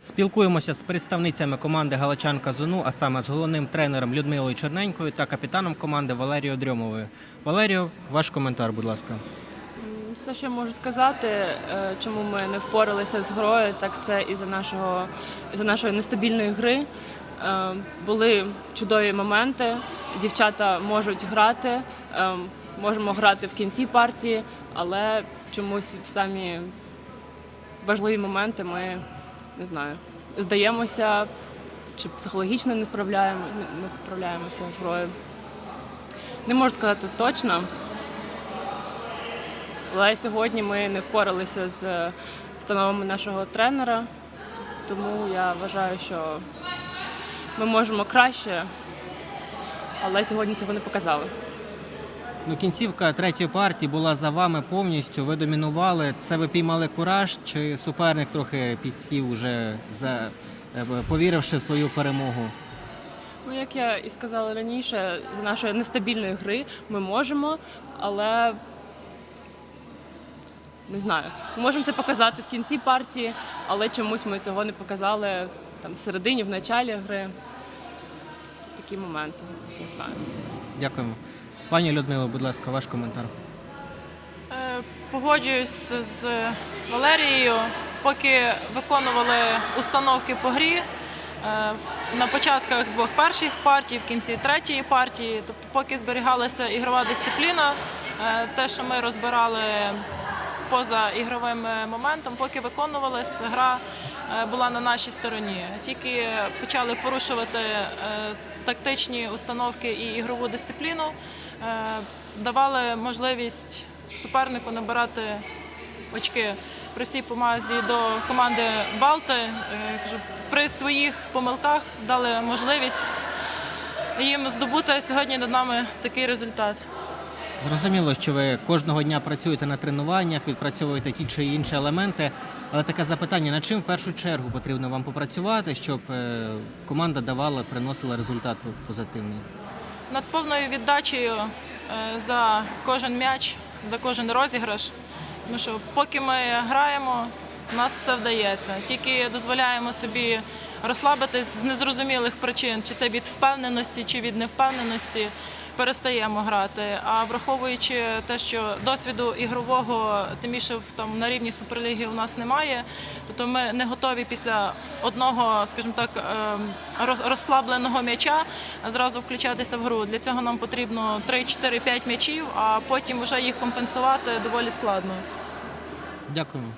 Спілкуємося з представницями команди Галичанка Зону, а саме з головним тренером Людмилою Черненькою та капітаном команди Валерією Дрьомовою. Валеріо, ваш коментар, будь ласка. Все, що я можу сказати, е, чому ми не впоралися з грою, так це із-за нашого із-за нашої нестабільної гри. Е, Були чудові моменти. Дівчата можуть грати, е, можемо грати в кінці партії, але чомусь в самі важливі моменти ми не знаю, здаємося чи психологічно не справляємо, не вправляємося з грою. Не можу сказати точно. Але сьогодні ми не впоралися з встановами нашого тренера, тому я вважаю, що ми можемо краще, але сьогодні цього не показали. Ну, кінцівка третьої партії була за вами повністю. Ви домінували. Це ви піймали кураж, чи суперник трохи підсів уже за е, повіривши в свою перемогу? Ну, як я і сказала раніше, за нашої нестабільної гри ми можемо, але не знаю, ми можемо це показати в кінці партії, але чомусь ми цього не показали там в середині, в началі гри. Такі моменти, не знаю. Дякуємо. Пані Людмило, будь ласка, ваш коментар. Е, Погоджуюсь з Валерією. Поки виконували установки по грі е, на початках двох перших партій, в кінці третьої партії, тобто поки зберігалася ігрова дисципліна, е, те, що ми розбирали поза ігровим е, моментом, поки виконувалась, гра е, була на нашій стороні. Тільки почали порушувати е, тактичні установки і ігрову дисципліну, давали можливість супернику набирати очки. При всій помазі до команди Балти при своїх помилках дали можливість їм здобути сьогодні над нами такий результат. Зрозуміло, що ви кожного дня працюєте на тренуваннях, відпрацьовуєте ті чи інші елементи. Але таке запитання: над чим в першу чергу потрібно вам попрацювати, щоб е, команда давала, приносила результат позитивний? Над повною віддачею е, за кожен м'яч, за кожен розіграш. Тому що поки ми граємо, у нас все вдається. Тільки дозволяємо собі розслабитись з незрозумілих причин, чи це від впевненості, чи від невпевненості, перестаємо грати. А враховуючи те, що досвіду ігрового, тим більше там на рівні суперліги у нас немає, тобто ми не готові після одного, скажімо так, ем, розслабленого м'яча зразу включатися в гру. Для цього нам потрібно 3-4-5 м'ячів, а потім вже їх компенсувати доволі складно. Дякуємо.